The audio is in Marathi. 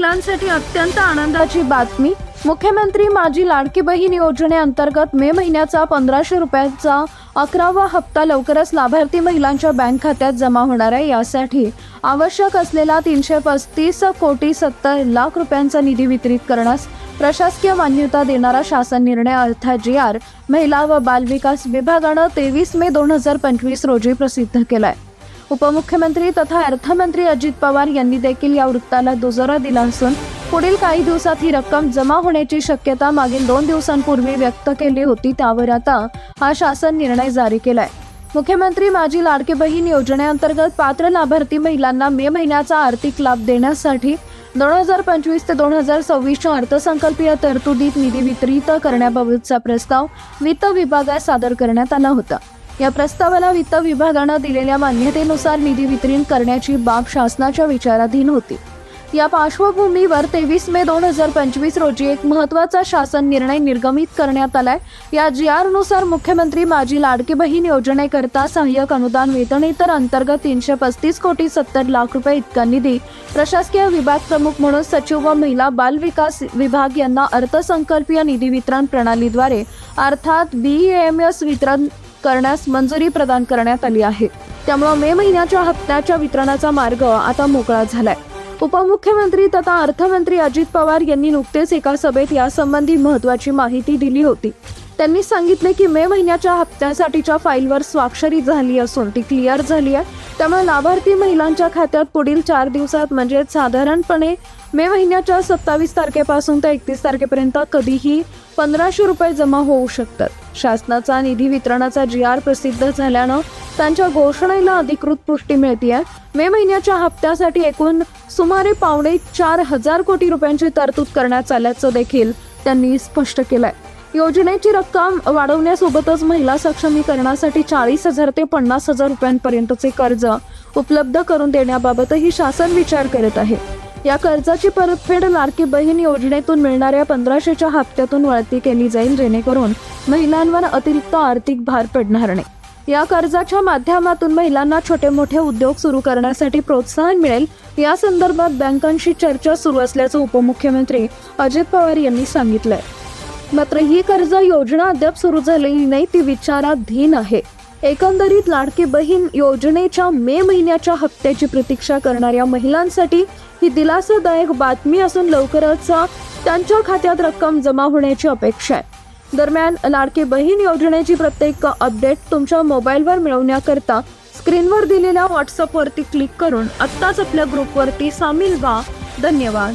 महिलांसाठी अत्यंत आनंदाची बातमी. मुख्यमंत्री माझी लाडकी बहीण योजनेअंतर्गत मे महिन्याचा पंधराशे रुपयांचा अकरावा हप्ता लवकरच लाभार्थी महिलांच्या बँक खात्यात जमा होणार आहे. यासाठी आवश्यक असलेला तीनशे पस्तीस कोटी सत्तर लाख रुपयांचा निधी वितरित करण्यास प्रशासकीय मान्यता देणारा शासन निर्णय अर्थात जी आर महिला व बालविकास विभागानं तेवीस मे दोन हजार पंचवीस रोजी प्रसिद्ध केलाय. उपमुख्यमंत्री तथा अर्थमंत्री अजित पवार यांनी देखील या वृत्ताला दुजोरा दिला असून पुढील काही दिवसात ही रक्कम जमा होण्याची शक्यता मागील दोन दिवसांपूर्वी व्यक्त केली होती त्यावर आता हा शासन निर्णय जारी केलाय. मुख्यमंत्री माझी लाडके बहीण योजनेअंतर्गत पात्र लाभार्थी महिलांना मे महिन्याचा आर्थिक लाभ देण्यासाठी दोन हजार पंचवीस ते दोन हजार सव्वीसच्या अर्थसंकल्पीय तरतुदीत निधी वितरित करण्याबाबतचा प्रस्ताव वित्त विभागात सादर करण्यात आला होता. या प्रस्तावाला वित्त विभागानं दिलेल्या मान्यतेनुसार निधी वितरण करण्याची बाब शासनाच्या विचाराधीन होती. या पार्श्वभूमीवर तेवीस मे दोन हजार पंचवीस रोजी एक महत्त्वाचा शासन निर्णय निर्गमित करण्यात आलाय. या जी आरनुसार मुख्यमंत्री माझी लाडकी बहीण योजनेकरता सहाय्यक अनुदान वेतनेतर अंतर्गत तीनशे पस्तीस कोटी सत्तर लाख रुपये इतका निधी प्रशासकीय विभाग प्रमुख म्हणून सचिव व महिला बाल विकास विभाग यांना अर्थसंकल्पीय निधी वितरण प्रणालीद्वारे अर्थात बी एम एस वितरण करण्यास मंजुरी प्रदान करण्यात आली आहे. त्यामुळे मे महिन्याच्या हप्त्याच्या वितरणाचा मार्ग आता मोकळा झालाय. उपमुख्यमंत्री तथा अर्थमंत्री अजित पवार यांनी नुकतेच एका सभेत यासंबंधी महत्वाची माहिती दिली होती. त्यांनी सांगितले की मे महिन्याच्या हप्त्यासाठीच्या फाईलवर स्वाक्षरी झाली असून ती क्लिअर झाली आहे. त्यामुळे लाभार्थी महिलांच्या खात्यात पुढील चार दिवसात म्हणजे साधारणपणे मे महिन्याच्या सत्तावीस तारखेपासून ते एकतीस तारखेपर्यंत कधीही पंधराशे रुपये जमा होऊ शकतात. शासनाचा निधी वितरणाचा जी आर प्रसिद्ध झाल्यानं त्यांच्या घोषणेला अधिकृत पुष्टी मिळते मे महिन्याच्या हप्त्यासाठी एकूण सुमारे पावणे चार हजार कोटी रुपयांची तरतूद करण्यात आल्याचं देखील त्यांनी स्पष्ट केलंय. योजनेची रक्कम वाढवण्यासोबतच महिला सक्षमीकरणासाठी चाळीस हजार ते पन्नास हजार रुपयांपर्यंतचे कर्ज उपलब्ध करून देण्याबाबतही शासन विचार करत आहे. या कर्जाची परतफेड लाडकी बहीण योजनेतून मिळणाऱ्या पंधराशेच्या हप्त्यातून वळती केली जाईल जेणेकरून महिलांवर अतिरिक्त आर्थिक भार पडणार नाही. या कर्जाच्या माध्यमातून महिलांना छोटे मोठे उद्योग सुरू करण्यासाठी प्रोत्साहन मिळेल. या संदर्भात बँकांशी चर्चा सुरू असल्याचं उपमुख्यमंत्री अजित पवार यांनी सांगितलंय. मात्र ही कर्ज योजना अद्याप सुरू झालेली नाही ती विचाराधीन आहे. एकंदरीत लाडकी बहीण योजनेच्या मे महिन्याच्या हप्त्याची प्रतीक्षा करणाऱ्या महिलांसाठी ही दिलासादायक बातमी असून लवकरच त्यांच्या खात्यात रक्कम जमा होण्याची अपेक्षा आहे. दरम्यान लाडकी बहीण योजनेची प्रत्येक अपडेट तुमच्या मोबाईलवर मिळवण्याकरता स्क्रीनवर दिलेल्या व्हॉट्सअपवरती क्लिक करून आत्ताच आपल्या ग्रुपवरती सामील व्हा. धन्यवाद.